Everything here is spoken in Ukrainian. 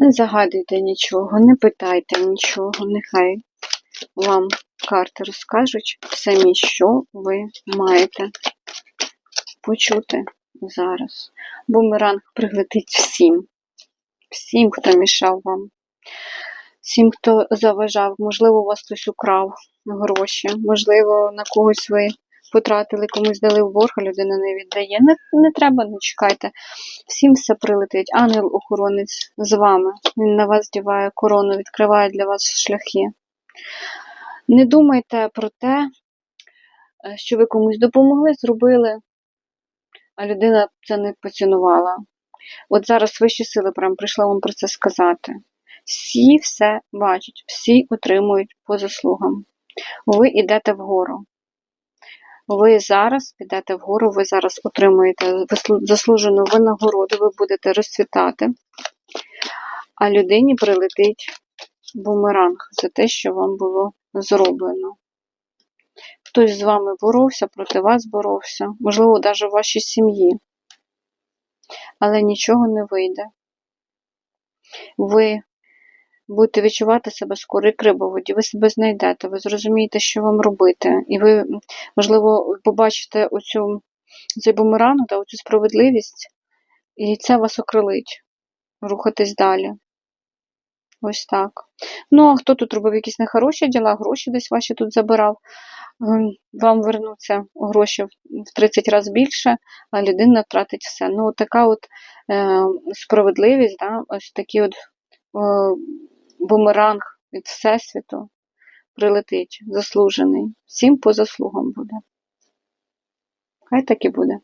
Не загадуйте нічого, не питайте нічого, нехай вам карти розкажуть самі, що ви маєте почути зараз. Бумеранг прилетить всім, всім, хто мішав вам, всім, хто заважав. Можливо, у вас хтось украв гроші, можливо, на когось ви потратили, комусь дали в борг, а людина не віддає. Не, не треба, не чекайте. Всім все прилетить. Ангел-охоронець з вами. Він на вас діває корону, відкриває для вас шляхи. Не думайте про те, е, що ви комусь допомогли, зробили, а людина це не поцінувала. От зараз вищі сили прям прийшла вам про це сказати. Всі все бачать, всі отримують по заслугам. Ви йдете вгору. Ви зараз підете вгору, ви зараз отримуєте заслужену винагороду, ви будете розцвітати, а людині прилетить бумеранг за те, що вам було зроблено. Хтось з вами боровся, проти вас боровся, можливо, навіть в вашій сім'ї. Але нічого не вийде. Ви будете відчувати себе скоро як риба в ви себе знайдете, ви зрозумієте, що вам робити. І ви, можливо, побачите оцю, цей бумеранг, да, оцю справедливість, і це вас окрилить. Рухатись далі. Ось так. Ну, а хто тут робив якісь нехороші діла, гроші десь ваші тут забирав, ем, вам вернуться гроші в в 30 разів більше, а людина втратить все. Ну, така от е, справедливість, да, ось такий от е, бумеранг від Всесвіту прилетить, заслужений. Всім по заслугам буде. Хай так і буде.